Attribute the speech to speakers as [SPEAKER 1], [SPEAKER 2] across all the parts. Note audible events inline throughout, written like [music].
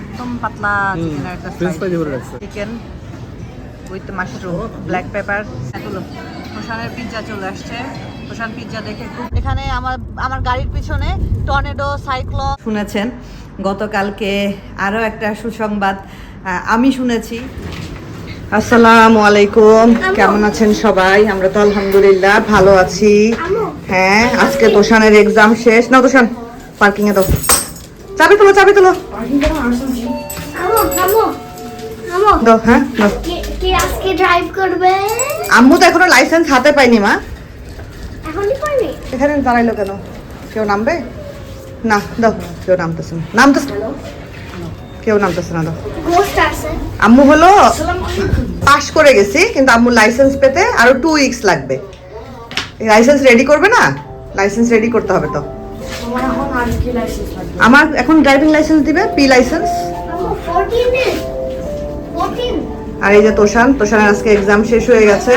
[SPEAKER 1] একদম পাতলা একটা chicken with mushroom black pepper এগুলো প্রশানের পিৎজা চলে আসছে। প্রশান পিৎজা দেখে খুব এখানে আমার আমার গাড়ির পিছনে টর্নেডো সাইক্লোন শুনেছেন গতকালকে আরও একটা সুসংবাদ আমি শুনেছি। আসসালামু আলাইকুম কেমন আছেন সবাই? আমরা তো আলহামদুলিল্লাহ ভালো আছি। হ্যাঁ আজকে তোষানের এক্সাম শেষ। না তোষান পার্কিং এ দাও। চাবি তোলো চাবি তোলো। দাও হ্যাঁ দাও।
[SPEAKER 2] কে কে আজকে ড্রাইভ করবে?
[SPEAKER 1] আম্মু তো এখনও লাইসেন্স হাতে পাইনি মা।
[SPEAKER 2] এখনই
[SPEAKER 1] এখানে দাঁড়াইলো কেন? কেউ নামবে? না দাও কেউ নামতেছে না। নামতেছে কেউ নামতেছে না দাও। আম্মু হলো পাস করে গেছি কিন্তু আম্মু লাইসেন্স পেতে আরও টু উইকস লাগবে। লাইসেন্স রেডি করবে না? লাইসেন্স রেডি করতে হবে তো। আমার এখন ড্রাইভিং লাইসেন্স দিবে পি লাইসেন্স
[SPEAKER 2] 14 দিন 14
[SPEAKER 1] আর এই যে তোষান তোষানের আজকে এক্সাম শেষ হয়ে গেছে।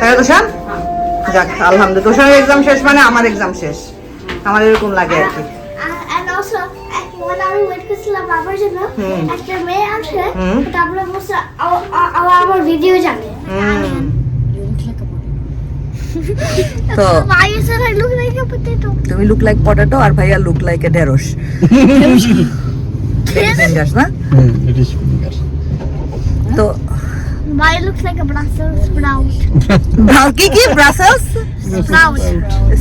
[SPEAKER 1] তাই তোষান? যাক আলহামদুলিল্লাহ। তোষানের এক্সাম শেষ মানে আমার এক্সাম শেষ। আমার এরকম লাগে আর কি।
[SPEAKER 2] and also when আমি ওয়েট করছিলাম বাবার জন্য
[SPEAKER 1] হুম।
[SPEAKER 2] একটা মেয়ে আসে তারপরে বলছে আ- আ- আ- আমার ভিডিও জানে
[SPEAKER 1] হুম। তো
[SPEAKER 2] Why you said I look like a potato?
[SPEAKER 1] তুমি লুক লাইক পটেটো আর ভাইয়া লুক লাইক এ ঢেঁড়স ফিঙ্গার্স না তো
[SPEAKER 2] Why looks like a Brussels sprout?
[SPEAKER 1] কি কি Brussels
[SPEAKER 2] Sprout.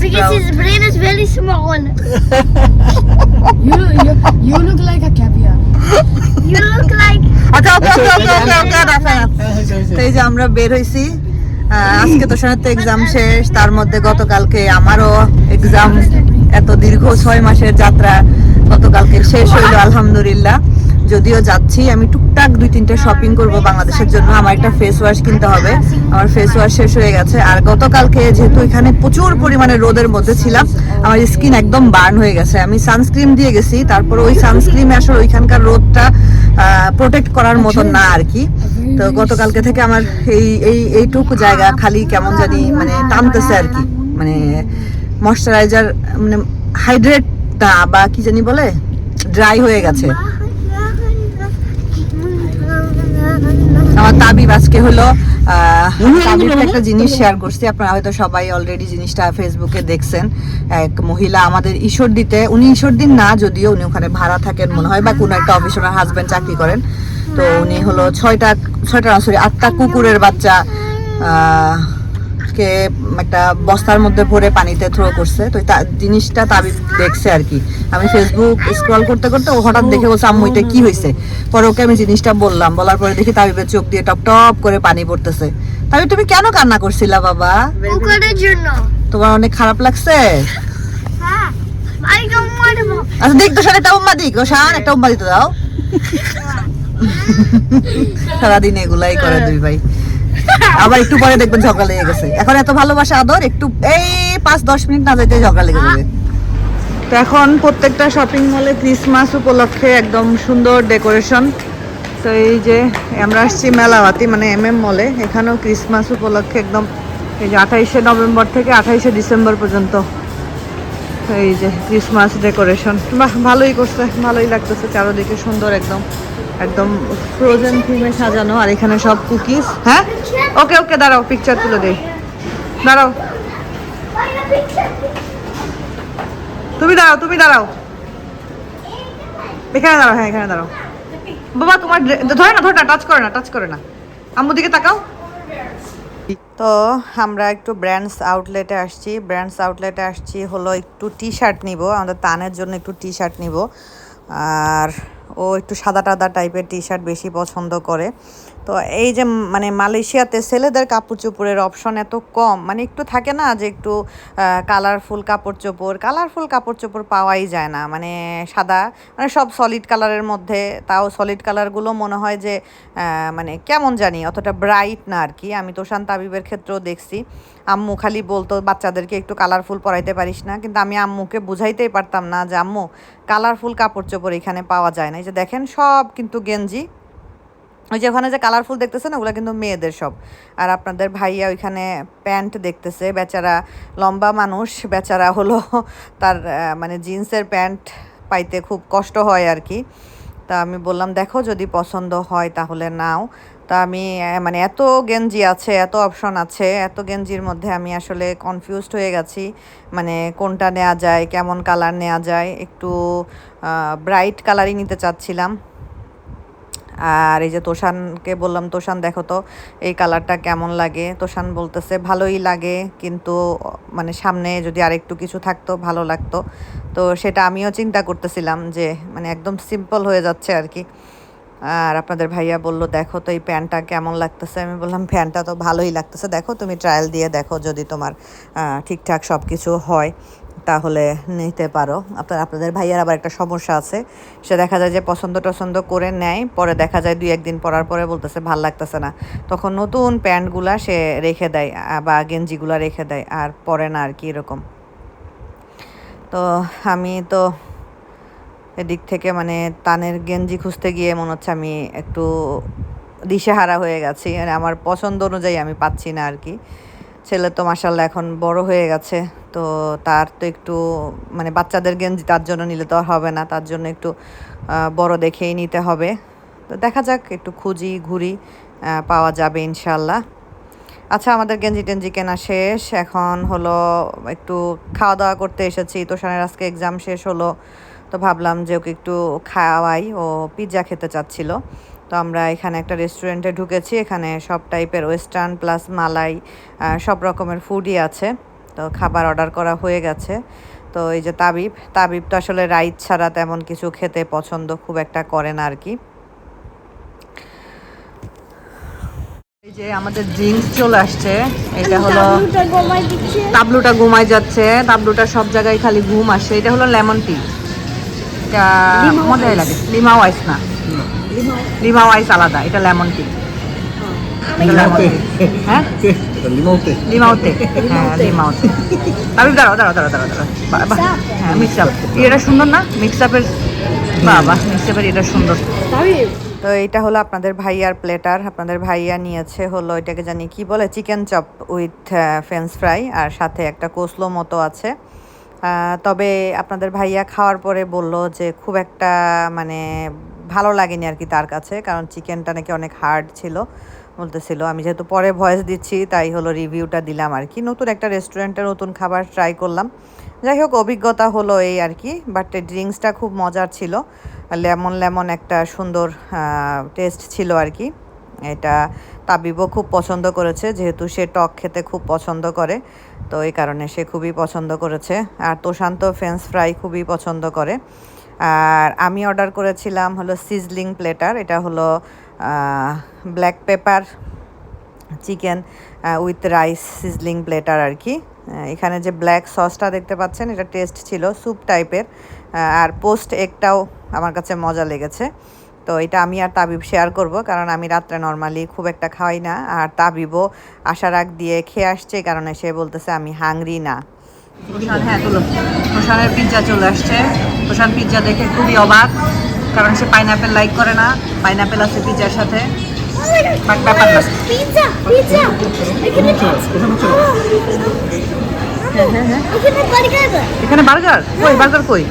[SPEAKER 2] Because his brain is very small.
[SPEAKER 3] You, you, you look like a caviar.
[SPEAKER 2] You look like
[SPEAKER 1] আচ্ছা ওকে ওকে ওকে ওকে ওকে এই যে আমরা বের হইছি আজকে তো শোনার এক্সাম শেষ, তার মধ্যে গতকালকে আমারও এক্সাম এত দীর্ঘ ছয় মাসের যাত্রা গতকালকে শেষ হইল, আলহামদুলিল্লাহ। যদিও যাচ্ছি, আমি টুকটাক দুই তিনটা শপিং করব বাংলাদেশের জন্য, আমার একটা ফেস ওয়াশ কিনতে হবে। আমার ফেস ওয়াশ শেষ হয়ে গেছে, আর গতকালকে যেহেতু এখানে প্রচুর পরিমাণে রোদের মধ্যে ছিলাম, আমার স্কিন একদম বার্ন হয়ে গেছে। আমি সানস্ক্রিন দিয়ে গেছি, তারপর ওই সানস্ক্রিনে আসলে ওইখানকার রোদটা প্রোটেক্ট করার মতো না আর কি। তো গতকালকে থেকে আমার এই এই এইটুকু জায়গা খালি কেমন জানি মানে টানতেছে আর কি। মানে ময়শ্চারাইজার মানে হাইড্রেটটা বা কি জানি বলে? ড্রাই হয়ে গেছে। আমার তাবিব আজকে হলো তাবিবকে একটা জিনিস শেয়ার করছি। আপনারা হয়তো সবাই অলরেডি জিনিসটা ফেসবুকে দেখছেন। এক মহিলা আমাদের ঈশ্বর দিতে উনি ঈশ্বর দিন না যদিও উনি ওখানে ভাড়া থাকেন মনে হয় বা কোনো একটা অফিস ওনার হাজব্যান্ড চাকরি করেন। তো উনি হলো ছয়টা ছয়টা সরি আটটা কুকুরের বাচ্চা আহ, কে একটা বস্তার মধ্যে ভরে পানিতে থ্রো করছে। তো জিনিসটা তাবিব দেখছে আর কি। আমি ফেসবুক স্ক্রল করতে করতে ও হঠাৎ দেখে বলছে আম্মু এটা কি হয়েছে পরে ওকে আমি জিনিসটা বললাম। বলার পরে দেখি তাবিবের চোখ দিয়ে টপ টপ করে পানি পড়তেছে। তাবিব তুমি কেন কান্না করছিলা বাবা?
[SPEAKER 2] জন্য।
[SPEAKER 1] তোমার অনেক খারাপ লাগছে?
[SPEAKER 2] হ্যাঁ
[SPEAKER 1] আচ্ছা দেখ তো একটা উম্মা দিক ও একটা উম্মা দিতে দাও। সারাদিন এগুলাই করে দুই ভাই। আবার একটু পরে দেখবেন ঝগড়া লেগে গেছে। এখন এত ভালোবাসা, আদর, একটু এই পাঁচ, দশ মিনিট না যেতে ঝগড়া লেগে যাবে। তো এখন প্রত্যেকটা শপিং মলে ক্রিসমাস উপলক্ষে একদম সুন্দর ডেকোরেশন তো এই যে আমরা আসছি মেলাওয়াতি মানে এম এম মলে এখানেও ক্রিসমাস উপলক্ষে একদম এই যে আঠাইশে নভেম্বর থেকে আঠাইশে ডিসেম্বর পর্যন্ত। এই যে ক্রিসমাস ডেকোরেশন বাহ, ভালোই করছে, ভালোই লাগতেছে চারোদিকে সুন্দর একদম। একদম ফ্রোজেন থিমে সাজানো আর এখানে সব কুকিজ হ্যাঁ? ওকে ওকে, দাঁড়াও পিকচার তুলে দেই। দাঁড়াও। তুমি দাঁড়াও তুমি দাঁড়াও। এখানে দাঁড়াও হ্যাঁ এখানে দাঁড়াও। বাবা, তোমার ধরে না ধরে না টাচ করে না টাচ করে না। আম্মু দিকে তাকাও। তো আমরা একটু ব্র্যান্ডস আউটলেটে আসছি। ব্র্যান্ডস আউটলেটে আসছি হলো একটু টি শার্ট নিব। আমাদের তানের জন্য একটু টি শার্ট নিব। আর ও একটু সাদা টাদা টাইপের টি শার্ট বেশি পছন্দ করে। তো এই যে মানে মালয়েশিয়াতে ছেলেদের কাপড় চোপড়ের অপশন এত কম মানে একটু থাকে না যে একটু কালারফুল কাপড় চোপড় কালারফুল কাপড় চোপড় পাওয়াই যায় না মানে সাদা মানে সব সলিড কালারের মধ্যে, তাও সলিড কালারগুলো মনে হয় যে মানে কেমন জানি অতটা ব্রাইট না আর কি। আমি তো শান্ত আবিবের ক্ষেত্রেও দেখছি। আম্মু খালি বলতো, বাচ্চাদেরকে একটু কালারফুল পরাইতে পারিস না। কিন্তু আমি আম্মুকে বুঝাইতেই পারতাম না যে, আম্মু কালারফুল কাপড় চোপড় এখানে পাওয়া যায় না। এই যে দেখেন, সব কিন্তু গেঞ্জি ওই যে ওখানে যে কালারফুল দেখতেছেন ওগুলো কিন্তু মেয়েদের সব। আর আপনাদের ভাইয়া ওইখানে প্যান্ট দেখতেছে, বেচারা লম্বা মানুষ, বেচারা হলো তার মানে জিন্সের প্যান্ট পাইতে খুব কষ্ট হয় আর কি। তা আমি বললাম, দেখো, যদি পছন্দ হয় তাহলে নাও। তা আমি মানে এত গেঞ্জি আছে, এত অপশন আছে, এত গেঞ্জির মধ্যে আমি আসলে কনফিউজড হয়ে গেছি। মানে কোনটা নেওয়া যায়, কেমন কালার নেওয়া যায়, একটু ব্রাইট কালারই নিতে চাচ্ছিলাম। আর এই যে তোষানকে বললাম, তোষান দেখো তো, এই কালারটা কেমন লাগে? তোষান বলতেছে, ভালোই লাগে, কিন্তু মানে সামনে যদি আরেকটু কিছু থাকতো, ভালো লাগতো। তো সেটা আমিও চিন্তা করতেছিলাম যে মানে একদম সিম্পল হয়ে যাচ্ছে আর কি। আর আপনাদের ভাইয়া বলল, দেখো তো এই প্যান্টটা কেমন লাগতেছে? আমি বললাম, প্যান্টটা তো ভালোই লাগতেছে। দেখো, তুমি ট্রায়াল দিয়ে দেখো যদি তোমার ঠিকঠাক সব কিছু হয়। তাহলে নিতে পারো। আপনার, আপনাদের ভাইয়ার আবার একটা সমস্যা আছে। সে দেখা যায় যে পছন্দ টছন্দ করে নেয়, পরে দেখা যায় দুই একদিন পরার পরে বলতেছে, ভালো লাগতেছে না। তখন নতুন প্যান্টগুলা সে রেখে দেয়, বা গেঞ্জিগুলা রেখে দেয়, আর পরে না আর কি এরকম। তো আমি তো এদিক থেকে মানে তানের গেঞ্জি খুঁজতে গিয়ে মনে হচ্ছে আমি একটু দিশেহারা হয়ে গেছি। মানে আমার পছন্দ অনুযায়ী আমি পাচ্ছি না আর কি। ছেলে তো মাসাল্লাহ এখন বড় হয়ে গেছে, তো তার তো একটু মানে বাচ্চাদের গেঞ্জি তার জন্য নিলে তো আর হবে না, তার জন্য একটু বড় দেখেই নিতে হবে। তো দেখা যাক, একটু খুঁজি, ঘুরি পাওয়া যাবে ইনশাল্লাহ আচ্ছা আমাদের গেঞ্জি টেঞ্জি কেনা শেষ, এখন হলো একটু খাওয়া দাওয়া করতে এসেছি, তোষানের আজকে এক্সাম শেষ হলো, তো ভাবলাম যে ওকে একটু খাওয়াই, ও পিৎজা খেতে চাচ্ছিল। তো আমরা এখানে একটা রেস্টুরেন্টে ঢুকেছি এখানে সব টাইপের ওয়েস্টার্ন প্লাস মালাই সব রকমের ফুডই আছে। তো খাবার অর্ডার করা হয়ে গেছে। তো এই যে তাবিব তাবিব তো আসলে রাইস ছাড়া তেমন কিছু খেতে পছন্দ খুব একটা করে না আর কি এই যে আমাদের ড্রিঙ্কস চলে আসছে এটা হলো
[SPEAKER 2] তাবলুটা
[SPEAKER 1] ঘুমাই যাচ্ছে তাবলুটা সব জায়গায় খালি ঘুম আসে। এটা হলো লেমন টি এটা মজাই লাগে। লিমাও আইস না। লিমাও আইস আলাদা এটা লেমন টি হ্যাঁ।
[SPEAKER 4] এটা লিমাউতে।
[SPEAKER 1] হ্যাঁ লিমাওতে আমি দাঁড়াও দাঁড়াও দাঁড়াও দাঁড়াও দাঁড়াও। বা- বা- হ্যাঁ মিক্স আপ। এটা সুন্দর না? মিক্স আপের বাবা মিক্স আপের এটা সুন্দর। তো এইটা হলো আপনাদের ভাইয়ার প্লেটার আপনাদের ভাইয়া নিয়েছে হলো এটাকে জানি কি বলে chicken chop with French fry আর সাথে একটা কোসলো মতো আছে। তবে আপনাদের ভাইয়া খাওয়ার পরে বলল যে খুব একটা মানে ভালো লাগেনি আর কি তার কাছে, কারণ চিকেনটা নাকি অনেক হার্ড ছিল। বলতেছিল, আমি যেহেতু পরে ভয়েস দিচ্ছি, তাই হলো রিভিউটা দিলাম আর কি। নতুন একটা রেস্টুরেন্টে নতুন খাবার ট্রাই করলাম। যাই হোক, অভিজ্ঞতা হলো এই আর কি বাট ড্রিঙ্কসটা খুব মজার ছিল। লেমন লেমন একটা সুন্দর টেস্ট ছিল আর কি। এটা তাবিবও খুব পছন্দ করেছে, যেহেতু সে টক খেতে খুব পছন্দ করে, তো এই কারণে সে খুবই পছন্দ করেছে। আর তোশান্ত ফ্রেঞ্চ ফ্রাই খুবই পছন্দ করে। আর আমি অর্ডার করেছিলাম হলো সিজলিং প্লেটার, এটা হলো black pepper chicken with rice sizzling platter আর কি। এখানে যে ব্ল্যাক সসটা দেখতে পাচ্ছেন, এটা টেস্ট ছিল স্যুপ টাইপের আর পোস্ট একটাও আমার কাছে মজা লেগেছে। তো এটা আমি আর তাবিব শেয়ার করব, কারণ আমি রাত্রে নর্মালি খুব একটা খাওয়াই না। আর তাবিবও আশার আগ দিয়ে খেয়ে আসছে কারণে সে বলতেছে আমি হাংরি না। প্রশান হ্যাঁ তুলো। প্রশানের পিৎজা চলে আসছে। প্রশান পিৎজা দেখে খুবই অবাক কারণ সে পাইনাপেল লাইক করে না। পাইনাপেল আছে পিৎজার সাথে। বাট ব্যাপার না।
[SPEAKER 2] পিৎজা পিৎজা এখানে বার্গার
[SPEAKER 1] এখানে বার্গার কই বার্গার কই?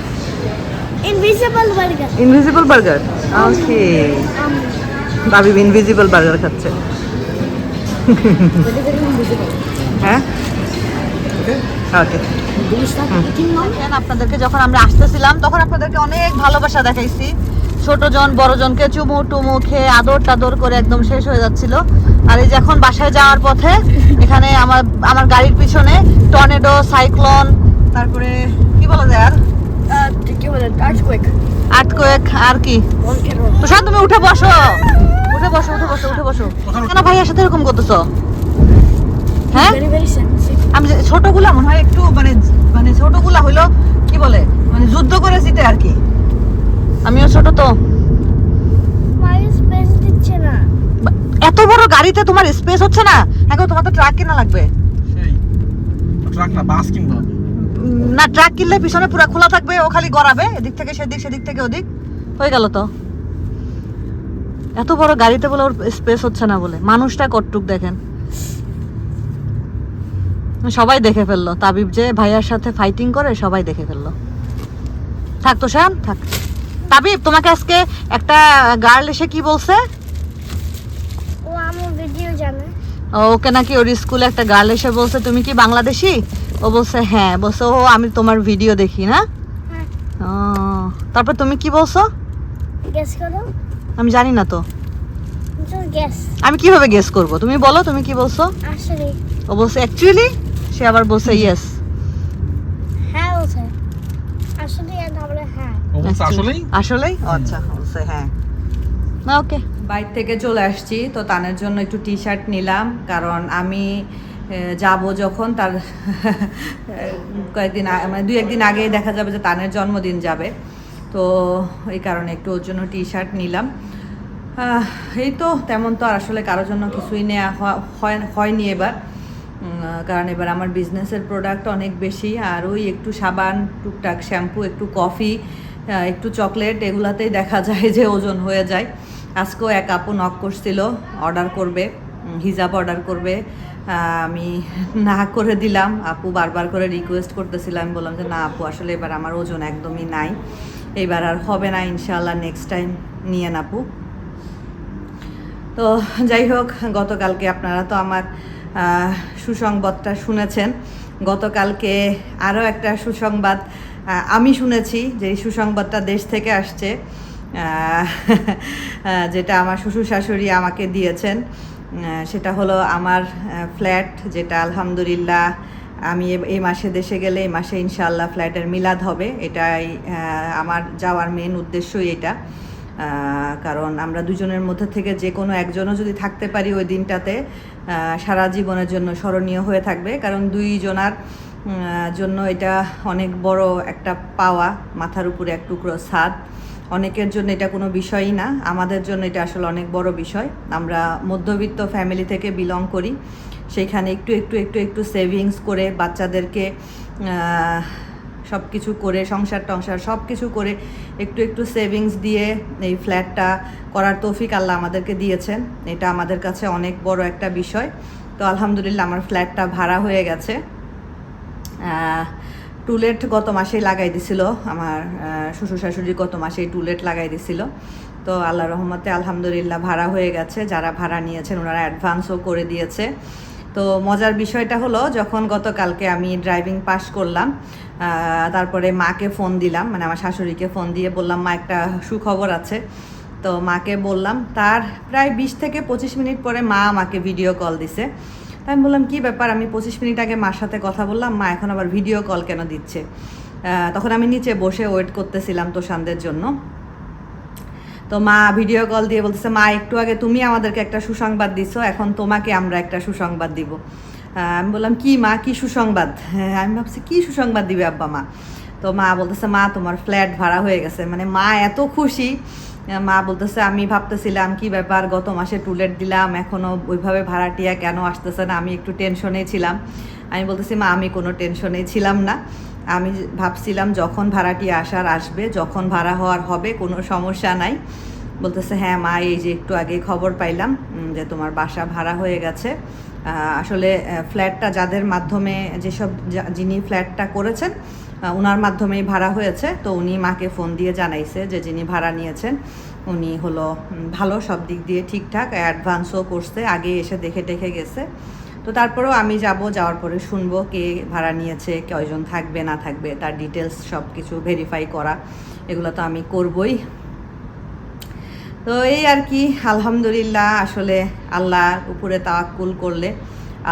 [SPEAKER 2] Invisible burger
[SPEAKER 1] invisible burger okay ভাবি ইনভিজিবল বার্গার খাচ্ছে। হ্যাঁ? ওকে আপনাদেরকে যখন আমরা আসতেছিলাম তখন আপনাদেরকে অনেক ভালোবাসা দেখাইছি। ছোট জন বড় জনকে চুমু টুমু খেয়ে আদর টাদর করে একদম শেষ হয়ে যাচ্ছিল। আর এই যে এখন বাসায় যাওয়ার পথে এখানে আমার আমার গাড়ির পিছনে টর্নেডো সাইক্লোন তারপরে কি বলা যায় আর?
[SPEAKER 3] কি বলে আর্থকুয়েক
[SPEAKER 1] আর্থকোয়েক আর কি? তুষার তুমি উঠে বসো। উঠে বসো উঠে বসো উঠে বসো। কেন ভাইয়ার সাথে এরকম করতেছো? হ্যাঁ?
[SPEAKER 3] ভেরি ভেরি সেন্সিটিভ
[SPEAKER 1] আমি ছোটগুলা মনে হয় একটু মানে মানে ছোটগুলা হইল কি বলে মানে যুদ্ধ করে জিতে আর কি। আমিও ছোট তো। এত বড় গাড়িতে তোমার স্পেস হচ্ছে না? এখন তোমার তো ট্রাক কেনা লাগবে।
[SPEAKER 4] ট্রাক না বাস কিনবো
[SPEAKER 1] না ট্রাক কিনলে পিছনে পুরো খোলা থাকবে ও খালি গড়াবে এদিক থেকে সেদিক সেদিক থেকে ওদিক। হয়ে গেল তো। এত বড় গাড়িতে বলে ওর স্পেস হচ্ছে না বলে। মানুষটা কটটুক দেখেন। সবাই দেখে ফেলল। তাবিব যে ভাইয়ার সাথে ফাইটিং করে সবাই দেখে ফেলল। থাক তো শ্যাম থাক। তাবিব তোমাকে আজকে একটা গার্ল এসে কি বলছে?
[SPEAKER 2] ও আমার ভিডিও জানে।
[SPEAKER 1] ও, ওকে নাকি ওর স্কুলে একটা গার্ল এসে বলছে তুমি কি বাংলাদেশি? ও বলছে হ্যাঁ। বলছে ও আমি তোমার ভিডিও দেখি না?
[SPEAKER 2] হ্যাঁ।
[SPEAKER 1] তারপর তুমি কি বলছো?
[SPEAKER 2] গেস করো।
[SPEAKER 1] আমি জানি না তো। আমি কীভাবে গেস করব? তুমি বলো তুমি কি বলছো?
[SPEAKER 2] আসলে।
[SPEAKER 1] ও বলছে অ্যাকচুয়ালি সে আবার বলছে ইয়েস
[SPEAKER 2] হ্যাঁ বলছে। আসলে হ্যাঁ।
[SPEAKER 4] আসলেই?
[SPEAKER 1] আসলেই? আচ্ছা বলছে হ্যাঁ। ওকে। বাইর থেকে চলে আসছি তো তানের জন্য একটু টি শার্ট নিলাম কারণ আমি যাব যখন তার [laughs] কয়েকদিন মানে দুই একদিন আগেই দেখা যাবে যে তানের জন্মদিন যাবে তো এই কারণে একটু ওর জন্য টি শার্ট নিলাম এই তো তেমন তো আর আসলে কারোর জন্য কিছুই নেওয়া হয়- হয়নি এবার। কারণ এবার আমার বিজনেসের প্রোডাক্ট অনেক বেশি, আর ওই একটু সাবান, টুকটাক শ্যাম্পু একটু কফি একটু চকলেট এগুলাতেই দেখা যায় যে ওজন হয়ে যায়। আজকেও এক আপু নক করছিল অর্ডার করবে হিজাব অর্ডার করবে। আমি না করে দিলাম, আপু বারবার করে রিকোয়েস্ট করতেছিলাম আমি বললাম যে, না আপু, আসলে এবার আমার ওজন একদমই নাই। এবার আর হবে না ইনশাল্লাহ নেক্সট টাইম নিয়ে আপু। তো যাই হোক, গতকালকে আপনারা তো আমার সুসংবাদটা শুনেছেন। গতকালকে আরও একটা সুসংবাদ আমি শুনেছি যে সুসংবাদটা দেশ থেকে আসছে। যেটা আমার শ্বশুর শাশুড়ি আমাকে দিয়েছেন। সেটা হলো আমার ফ্ল্যাট, যেটা আলহামদুলিল্লাহ আমি এই মাসে দেশে গেলে এই মাসে ইনশাল্লাহ ফ্ল্যাটের মিলাদ হবে। এটাই আমার যাওয়ার মেন উদ্দেশ্যই এটা। কারণ আমরা দুজনের মধ্যে থেকে যে কোনো একজনও যদি থাকতে পারি ওই দিনটাতে সারা জীবনের জন্য স্মরণীয় হয়ে থাকবে। কারণ দুইজনার জন্য এটা অনেক বড় একটা পাওয়া, মাথার উপরে এক টুকরো ছাদ অনেকের জন্য এটা কোনো বিষয়ই না, আমাদের জন্য এটা আসলে অনেক বড় বিষয়। আমরা মধ্যবিত্ত ফ্যামিলি থেকে বিলং করি, সেইখানে একটু একটু একটু একটু সেভিংস করে বাচ্চাদেরকে সব কিছু করে, সংসার টংসার সব কিছু করে একটু একটু সেভিংস দিয়ে এই ফ্ল্যাটটা করার তৌফিক আল্লাহ আমাদেরকে দিয়েছেন। এটা আমাদের কাছে অনেক বড় একটা বিষয়। তো আলহামদুলিল্লাহ আমার ফ্ল্যাটটা ভাড়া হয়ে গেছে। টুলেট গত মাসেই লাগাই দিছিল। আমার শ্বশুর শাশুড়ি গত মাসেই টুলেট লাগাই দিছিল। তো আল্লাহ রহমতে আলহামদুলিল্লাহ ভাড়া হয়ে গেছে। যারা ভাড়া নিয়েছেন ওনারা অ্যাডভান্সও করে দিয়েছে। তো মজার বিষয়টা হলো, যখন গতকালকে আমি ড্রাইভিং পাস করলাম তারপরে মাকে ফোন দিলাম মানে আমার শাশুড়িকে ফোন দিয়ে বললাম, মা, একটা সুখবর আছে। তো মাকে বললাম, তার প্রায় বিশ থেকে পঁচিশ মিনিট পরে মা আমাকে ভিডিও কল দিছে। তাই আমি বললাম, কি ব্যাপার? আমি পঁচিশ মিনিট আগে মার সাথে কথা বললাম, মা এখন আবার ভিডিও কল কেন দিচ্ছে? তখন আমি নিচে বসে ওয়েট করতেছিলাম তোষানদের জন্য। তো মা ভিডিও কল দিয়ে বলতেছে, মা, একটু আগে তুমি আমাদেরকে একটা সুসংবাদ দিছো, এখন তোমাকে আমরা একটা সুসংবাদ দিব। আমি বললাম, কি মা, কি সুসংবাদ? হ্যাঁ আমি ভাবছি, কি সুসংবাদ দিবে আব্বা মা? তো মা বলতেছে, মা, তোমার ফ্ল্যাট ভাড়া হয়ে গেছে। মানে মা এত খুশি। মা বলতেছে, আমি ভাবতেছিলাম, কি ব্যাপার? গত মাসে টুলেট দিলাম, এখনও ওইভাবে ভাড়াটিয়া কেন আসতেছে না? আমি একটু টেনশনেই ছিলাম। আমি বলতেছি, মা, আমি কোনো টেনশনেই ছিলাম না। আমি ভাবছিলাম, যখন ভাড়াটি আসার আসবে, যখন ভাড়া হওয়ার হবে, কোনো সমস্যা নাই। বলতেছে হ্যাঁ মা, এই যে একটু আগে খবর পাইলাম যে তোমার বাসা ভাড়া হয়ে গেছে। আসলে ফ্ল্যাটটা যাদের মাধ্যমে যেসব যিনি ফ্ল্যাটটা করেছেন ওনার মাধ্যমেই ভাড়া হয়েছে। তো উনি মাকে ফোন দিয়ে জানাইছে যে যিনি ভাড়া নিয়েছেন, উনি হলো ভালো, সব দিক দিয়ে ঠিকঠাক, অ্যাডভান্সও করছে, আগে এসে দেখে টেখে গেছে। তো তারপরেও আমি যাব, যাওয়ার পরে শুনব কে ভাড়া নিয়েছে, কয়জন থাকবে, না থাকবে, তার ডিটেলস সব কিছু ভেরিফাই করা, এগুলো তো আমি করবই। তো এই আর কি, আলহামদুলিল্লাহ, আসলে আল্লাহর উপরে তাওয়াক্কুল করলে,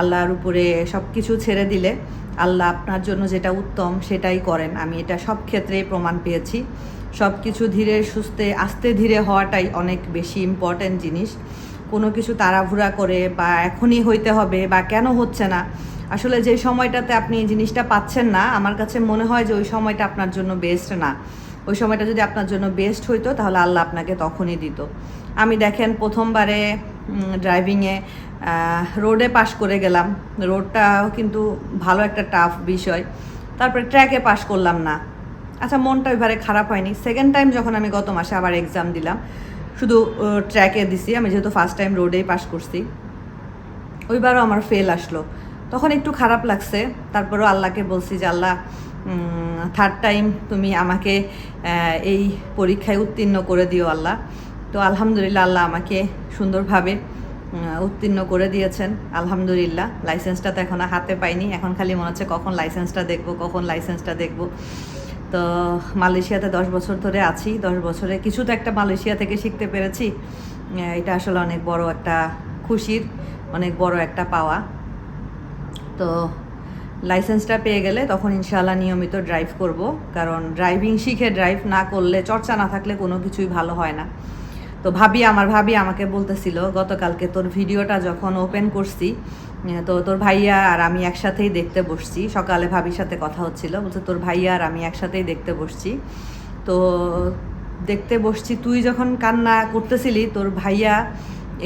[SPEAKER 1] আল্লাহর উপরে সব কিছু ছেড়ে দিলে, আল্লাহ আপনার জন্য যেটা উত্তম সেটাই করেন। আমি এটা সব ক্ষেত্রেই প্রমাণ পেয়েছি। সব কিছু ধীরে সুস্থে, আস্তে ধীরে হওয়াটাই অনেক বেশি ইম্পর্ট্যান্ট জিনিস। কোনো কিছু তাড়াহুড়া করে বা এখনই হইতে হবে বা কেন হচ্ছে না, আসলে যে সময়টাতে আপনি জিনিসটা পাচ্ছেন না, আমার কাছে মনে হয় যে ওই সময়টা আপনার জন্য বেস্ট না। ওই সময়টা যদি আপনার জন্য বেস্ট হইতো, তাহলে আল্লাহ আপনাকে তখনই দিত। আমি দেখেন প্রথমবারে ড্রাইভিংয়ে রোডে পাশ করে গেলাম। রোডটাও কিন্তু ভালো একটা টাফ বিষয়। তারপরে ট্র্যাকে পাশ করলাম না। আচ্ছা মনটা ওইবারে খারাপ হয়নি। সেকেন্ড টাইম যখন আমি গত মাসে আবার এক্সাম দিলাম, শুধু ট্র্যাকে দিছি। আমি যেহেতু ফার্স্ট টাইম রোডেই পাশ করছি। ওইবারও আমার ফেল আসলো। তখন একটু খারাপ লাগছে। তারপরেও আল্লাহকে বলছি যে, আল্লাহ থার্ড টাইম তুমি আমাকে এই পরীক্ষায় উত্তীর্ণ করে দিও আল্লাহ। তো আলহামদুলিল্লাহ আল্লাহ আমাকে সুন্দরভাবে উত্তীর্ণ করে দিয়েছেন। আলহামদুলিল্লাহ লাইসেন্সটা তো এখন হাতে পাইনি। এখন খালি মনে হচ্ছে কখন লাইসেন্সটা দেখব, কখন লাইসেন্সটা দেখব। তো মালয়েশিয়াতে দশ বছর ধরে আছি। দশ বছরে কিছু তো একটা মালয়েশিয়া থেকে শিখতে পেরেছি। এটা আসলে অনেক বড় একটা খুশির, অনেক বড় একটা পাওয়া। তো লাইসেন্সটা পেয়ে গেলে তখন ইনশাআল্লাহ নিয়মিত ড্রাইভ করব। কারণ ড্রাইভিং শিখে ড্রাইভ না করলে চর্চা না থাকলে কোনো কিছুই ভালো হয় না। তো ভাবি, আমার ভাবি আমাকে বলতেছিল, গতকালকে তোর ভিডিওটা যখন ওপেন করছি তো তোর ভাইয়া আর আমি একসাথেই দেখতে বসছি। সকালে ভাবির সাথে কথা হচ্ছিল, বলছে, তোর ভাইয়া আর আমি একসাথেই দেখতে বসছি। তো দেখতে বসছি, তুই যখন কান্না করতেছিলি, তোর ভাইয়া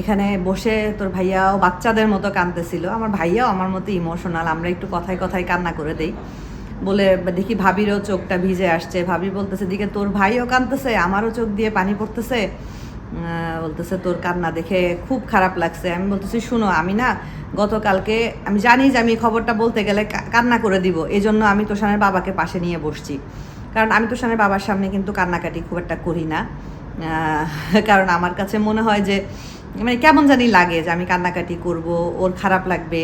[SPEAKER 1] এখানে বসে তোর ভাইয়াও বাচ্চাদের মতো কাঁদতেছিল। আমার ভাইয়াও আমার মতো ইমোশনাল আমরা একটু কথায় কথায় কান্না করে দেই। বলে, দেখি ভাবিরও চোখটা ভিজে আসছে। ভাবি বলতেছে, দিকে তোর ভাইও কাঁদতেছে, আমারও চোখ দিয়ে পানি পড়তেছে। বলতেছে, তোর কান্না দেখে খুব খারাপ লাগছে। আমি বলতেছি, শুনো, আমি না গতকালকে, আমি জানি যে আমি খবরটা বলতে গেলে কান্না করে দিব। এই জন্য আমি তোষানের বাবাকে পাশে নিয়ে বসছি। কারণ আমি তোষানের বাবার সামনে কিন্তু কান্নাকাটি খুব একটা করি না। কারণ আমার কাছে মনে হয় যে মানে কেমন জানি লাগে যে আমি কান্নাকাটি করব, ওর খারাপ লাগবে,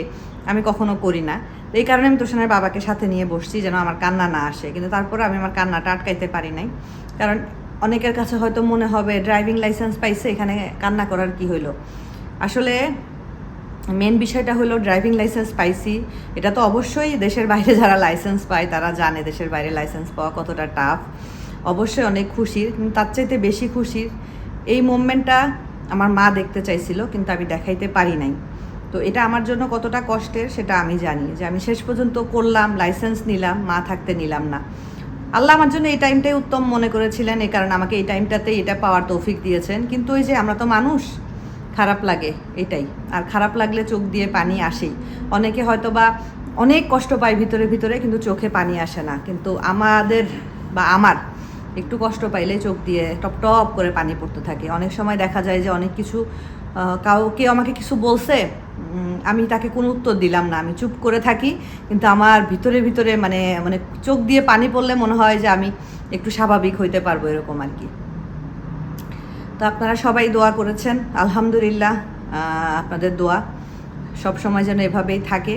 [SPEAKER 1] আমি কখনো করি না। তো এই কারণে আমি তোষানের বাবাকে সাথে নিয়ে বসছি যেন আমার কান্না না আসে। কিন্তু তারপরে আমি আমার কান্নাটা আটকাইতে পারি নাই। কারণ অনেকের কাছে হয়তো মনে হবে, ড্রাইভিং লাইসেন্স পাইছে, এখানে কান্না করার কি হইল? আসলে মেন বিষয়টা হলো, ড্রাইভিং লাইসেন্স পাইছি। এটা তো অবশ্যই দেশের বাইরে যারা লাইসেন্স পায়, তারা জানে দেশের বাইরে লাইসেন্স পাওয়া কতটা টাফ। অবশ্যই অনেক খুশির তার চাইতে বেশি খুশির এই মুভমেন্টটা আমার মা দেখতে চাইছিল, কিন্তু আমি দেখাইতে পারি নাই। তো এটা আমার জন্য কতটা কষ্টের সেটা আমি জানি, যে আমি শেষ পর্যন্ত করলাম লাইসেন্স নিলাম, মা থাকতে নিলাম না। আল্লাহ আমার জন্য এই টাইমটাই উত্তম মনে করেছিলেন, এই কারণে আমাকে এই টাইমটাতে এটা পাওয়ার তৌফিক দিয়েছেন। কিন্তু ওই যে আমরা তো মানুষ, খারাপ লাগে এটাই। আর খারাপ লাগলে চোখ দিয়ে পানি আসেই। অনেকে হয়তো বা অনেক কষ্ট পায় ভিতরে ভিতরে, কিন্তু চোখে পানি আসে না। কিন্তু আমাদের বা আমার একটু কষ্ট পাইলে চোখ দিয়ে টপ টপ করে পানি পড়তে থাকে। অনেক সময় দেখা যায় যে অনেক কিছু কাউকে আমাকে কিছু বলছে আমি তাকে কোনো উত্তর দিলাম না। আমি চুপ করে থাকি, কিন্তু আমার ভিতরে ভিতরে মানে মানে চোখ দিয়ে পানি পড়লে মনে হয় যে আমি একটু স্বাভাবিক হইতে পারব এরকম আর কি। তো আপনারা সবাই দোয়া করেছেন, আলহামদুলিল্লাহ আপনাদের দোয়া সব সময় যেন এভাবেই থাকে।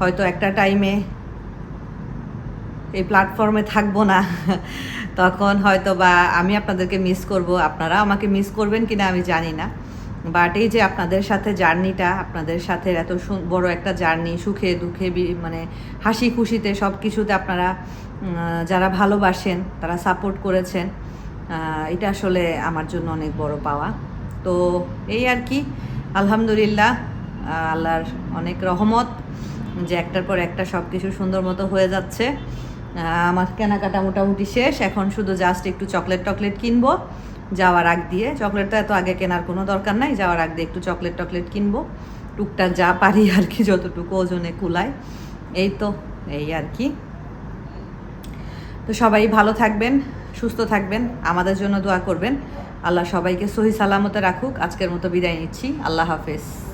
[SPEAKER 1] হয়তো একটা টাইমে এই প্ল্যাটফর্মে থাকব না। তখন হয়তো বা আমি আপনাদেরকে মিস করব। আপনারা আমাকে মিস করবেন কিনা আমি জানি না। বাট এই যে আপনাদের সাথে জার্নিটা আপনাদের সাথে এত বড় একটা জার্নি সুখে দুঃখে মানে হাসি খুশিতে সব কিছুতে আপনারা যারা ভালোবাসেন, তারা সাপোর্ট করেছেন এটা আসলে আমার জন্য অনেক বড় পাওয়া। তো এই আর কি, আলহামদুলিল্লাহ আল্লাহর অনেক রহমত যে একটার পর একটা সব কিছু সুন্দর মতো হয়ে যাচ্ছে। আমার কেনাকাটা মোটামুটি শেষ। এখন শুধু জাস্ট একটু চকলেট টকলেট কিনবো। যাওয়ার আগ দিয়ে। চকলেট তো এত আগে কেনার কোনো দরকার নাই। যাওয়ার আগ দিয়ে একটু চকলেট টকলেট কিনবো। টুকটাক যা পারি আর কি, যতটুকু ওজনে কুলায়। এই তো, এই আর কি। তো সবাই ভালো থাকবেন, সুস্থ থাকবেন, আমাদের জন্য দোয়া করবেন। আল্লাহ সবাইকে সহি সালামতে রাখুক। আজকের মতো বিদায় নিচ্ছি। আল্লাহ হাফেজ।